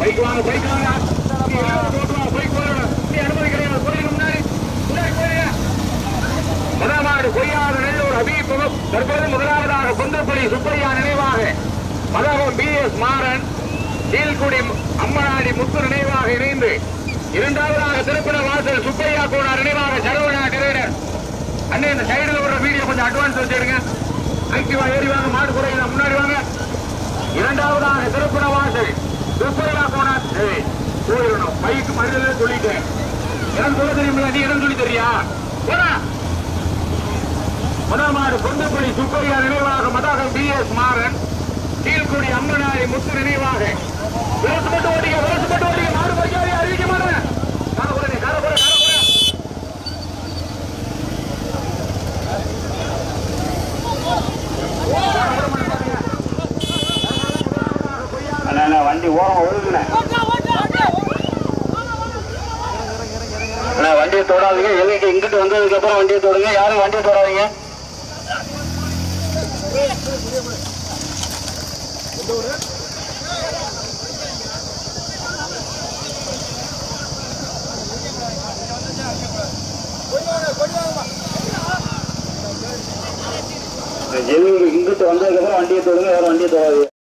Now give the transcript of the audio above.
Bike வாங்க bike வாங்க bike போடணும் நீ அனுமதி கிடையாது போறீங்க முன்னாடி முன்னாடி போறீங்க முதலாவது பொய்யாத நெல்லூர் ஹபீப் முகப் தற்போது முதலாவதாக குந்தப்பள்ளி சுப்பையா நினைவாக மதகம் பி எஸ் மாறன் கீழ்குடி அம்மனாடி முத்து நினைவாக இணைந்து இரண்டாவதாக திருப்பண வாசல் சுப்பையா கோனார் நினைவாக சரவணா டிரைவர் அண்ணே இந்த சைடுல ஒரு வீடியோ கொஞ்சம் அட்வான்ஸ் வச்சிருங்க ஆக்டிவா ஏறி வாங்க மாடு குறையில முன்னாடி வாங்க இரண்டாவதாக திருப்பண வாசல் சுப்பையா கோனார் ஏய், பைக்கு மறுதல சொல்லிட்டேன். இடம் சொல்ல தெரியுமில்ல நீ இடம் சொல்லி தெரியா போடா. முதலாவது கொண்டப்பள்ளி சுப்பையா நினைவாக மதகம் பி. எஸ். மாறன். கீழ்குடி அம்மனாரி முத்து நினைவாக. விரசுப்பட்டு ஓட்டிங்க விரசுப்பட்டு ஓட்டிங்க மாடு பறிக்காதே அறிவிக்க மாட்டேன். வண்டி ஓரம் ஒழுங்குண்ணே வண்டியை தொடாதீங்க. எல்லைக்கு இங்கிட்டு வந்ததுக்கு அப்புறம் வண்டியை தொடுங்க. யாரும் வண்டியை தொடாதீங்க. எல்லைக்கு இங்கிட்டு வந்ததுக்கு அப்புறம் வண்டியை தொடுங்க. யாரும் வண்டியை தொடாதீங்க.